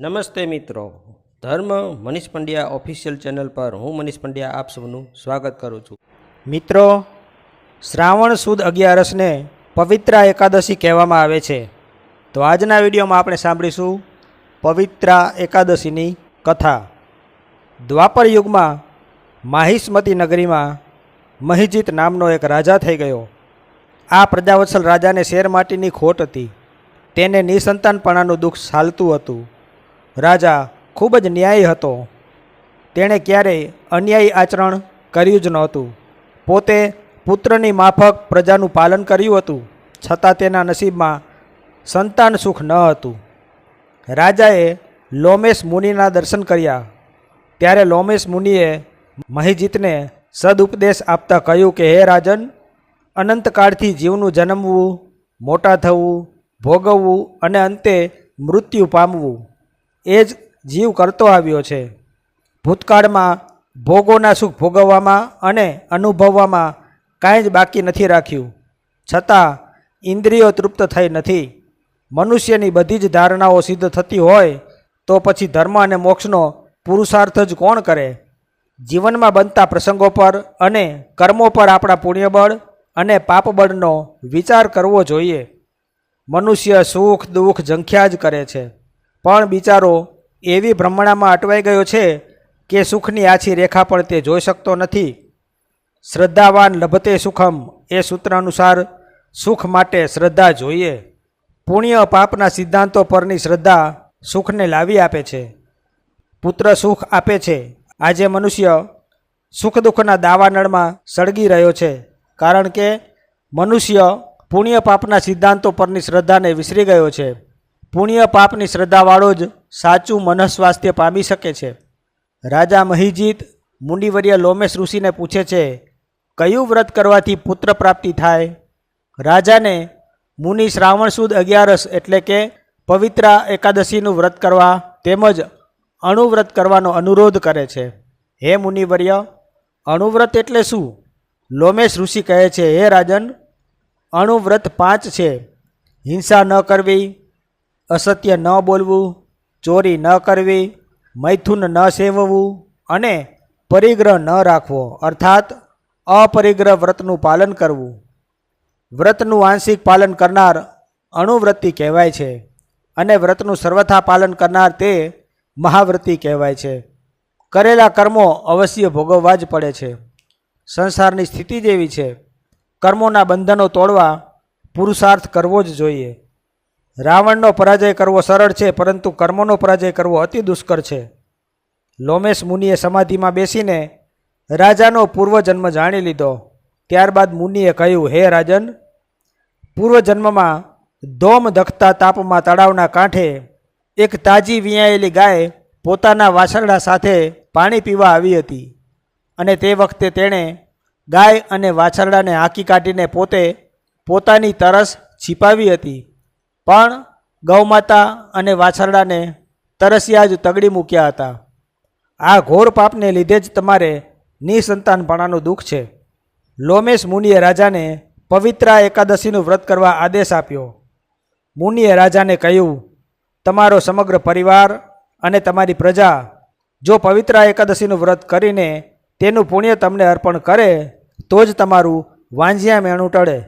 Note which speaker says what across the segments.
Speaker 1: નમસ્તે મિત્રો. ધર્મ મનીષ પંડ્યા ઓફિશિયલ ચેનલ પર હું મનીષ પંડ્યા આપ સૌનું સ્વાગત કરું છું.
Speaker 2: મિત્રો, શ્રાવણ સુદ અગિયારસને પવિત્રા એકાદશી કહેવામાં આવે છે. તો આજના વિડીયોમાં આપણે સાંભળીશું પવિત્રા એકાદશીની કથા. દ્વાપર યુગમાં માહિષ્મતી નગરીમાં મહિજીત નામનો એક રાજા થઈ ગયો. આ પ્રજાવત્સલ રાજાને શેર માટીની ખોટ હતી. તેને નિસંતાનપણાનું દુઃખ ચાલતું હતું. રાજા ખૂબ જ ન્યાયી હતો. તેણે ક્યારેય અન્યાયી આચરણ કર્યું જ નહોતું. પોતે પુત્રની માફક પ્રજાનું પાલન કર્યું હતું, છતાં તેના નસીબમાં સંતાન સુખ ન હતું. રાજાએ લોમેશ મુનિના દર્શન કર્યા. ત્યારે લોમેશ મુનિએ મહિજીતને સદુપદેશ આપતા કહ્યું કે, હે રાજન, અનંતકાળથી જીવનું જન્મવું, મોટા થવું, ભોગવવું અને અંતે મૃત્યુ પામવું. એ જ જીવ કરતો આવ્યો છે. ભૂતકાળમાં ભોગોના સુખ ભોગવવામાં અને અનુભવવામાં કાંઈ જ બાકી નથી રાખ્યું. છતાં ઇન્દ્રિયો તૃપ્ત થઈ નથી. મનુષ્યની બધી જ ધારણાઓ સિદ્ધ થતી હોય તો પછી ધર્મ અને મોક્ષનો પુરુષાર્થ જ કોણ કરે? જીવનમાં બનતા પ્રસંગો પર અને કર્મો પર આપણા પુણ્યબળ અને પાપબળનો વિચાર કરવો જોઈએ. મનુષ્ય સુખ દુઃખ ઝંખ્યા જ કરે છે. પણ બિચારો એવી ભ્રમણામાં અટવાઈ ગયો છે કે સુખની આછી રેખા પણ તે જોઈ શકતો નથી. શ્રદ્ધાવાન લભતે સુખમ એ સૂત્ર અનુસાર સુખ માટે શ્રદ્ધા જોઈએ. પુણ્ય પાપના સિદ્ધાંતો પરની શ્રદ્ધા સુખને લાવી આપે છે. પુત્ર સુખ આપે છે. આજે મનુષ્ય સુખ દુઃખના દાવાનળમાં સળગી રહ્યો છે. કારણ કે મનુષ્ય પુણ્ય પાપના સિદ્ધાંતો પરની શ્રદ્ધાને વિસરી ગયો છે. પુણ્ય પાપની શ્રદ્ધાવાળો જ સાચું મનઃસ્વાસ્થ્ય પામી શકે છે. રાજા મહિજીત મુનિવર્ય લોમેશ ઋષિને પૂછે છે, કયું વ્રત કરવાથી પુત્ર પ્રાપ્તિ થાય? રાજાને, મુનિ શ્રાવણ સુદ અગિયારસ એટલે કે પવિત્રા એકાદશીનું વ્રત કરવા તેમજ અણુવ્રત કરવાનો અનુરોધ કરે છે. હે મુનિવર્ય, અણુવ્રત એટલે શું? લોમેશ ઋષિ કહે છે, હે રાજન, અણુવ્રત પાંચ છે. હિંસા ન કરવી અસત્ય ન બોલવું, ચોરી ન કરવી, મૈથુન ન સેવવું અને પરિગ્રહ ન રાખવો, અર્થાત અપરિગ્રહ વ્રતનું પાલન કરવું. વ્રતનું આંશિક પાલન કરનાર અણુવ્રતિ કહેવાય છે અને વ્રતનું સર્વથા પાલન કરનાર તે મહાવ્રતિ કહેવાય છે. કરેલા કર્મો અવશ્ય ભોગવવા જ પડે છે. સંસારની સ્થિતિ જેવી છે. કર્મોના બંધનો તોડવા પુરુષાર્થ કરવો જ જોઈએ. રાવણનો પરાજય કરવો સરળ છે, પરંતુ કર્મોનો પરાજય કરવો અતિ દુષ્કર છે. લોમેશ મુનિએ સમાધિમાં બેસીને રાજાનો પૂર્વજન્મ જાણી લીધો. ત્યારબાદ મુનિએ કહ્યું, હે રાજન, પૂર્વજન્મમાં ધોમ ધખતા તાપમાં તળાવના કાંઠે એક તાજી વિયાયેલી ગાય પોતાના વાછરડા સાથે પાણી પીવા આવી હતી. અને તે વખતે તેણે ગાય અને વાછરડાને હાંકી કાઢીને પોતે પોતાની તરસ છીપાવી હતી. પણ ગૌમાતા અને વાછરડાને તરસ્યા જ તગડી મૂક્યા હતા. આ ઘોર પાપને લીધે જ તમારે નિસંતાનપણાનું દુઃખ છે. લોમેશ મુનિએ રાજાને પવિત્રા એકાદશીનું વ્રત કરવા આદેશ આપ્યો. મુનિએ રાજાને કહ્યું, તમારો સમગ્ર પરિવાર અને તમારી પ્રજા જો પવિત્રા એકાદશીનું વ્રત કરીને તેનું પુણ્ય તમને અર્પણ કરે, તો જ તમારું વાંઝિયા મેણું ટળે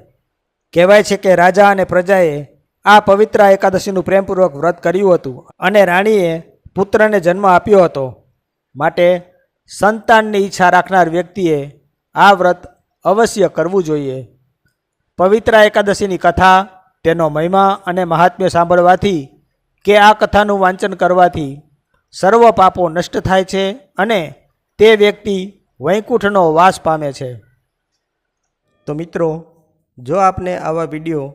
Speaker 2: કહેવાય છે કે રાજા અને પ્રજાએ આ પવિત્ર એકાદશીનું પ્રેમપૂર્વક વ્રત કર્યું હતું અને રાણીએ પુત્રને જન્મ આપ્યો હતો. માટે સંતાનની ઈચ્છા રાખનાર વ્યક્તિએ આ વ્રત અવશ્ય કરવું જોઈએ. પવિત્ર એકાદશીની કથા તેનો મહિમા અને મહાત્મ્ય સાંભળવાથી કે આ કથાનું વાંચન કરવાથી સર્વ પાપો નષ્ટ થાય છે અને તે વ્યક્તિ વૈકુંઠનો વાસ પામે છે.
Speaker 1: તો મિત્રો, જો આપને આવા વીડિયો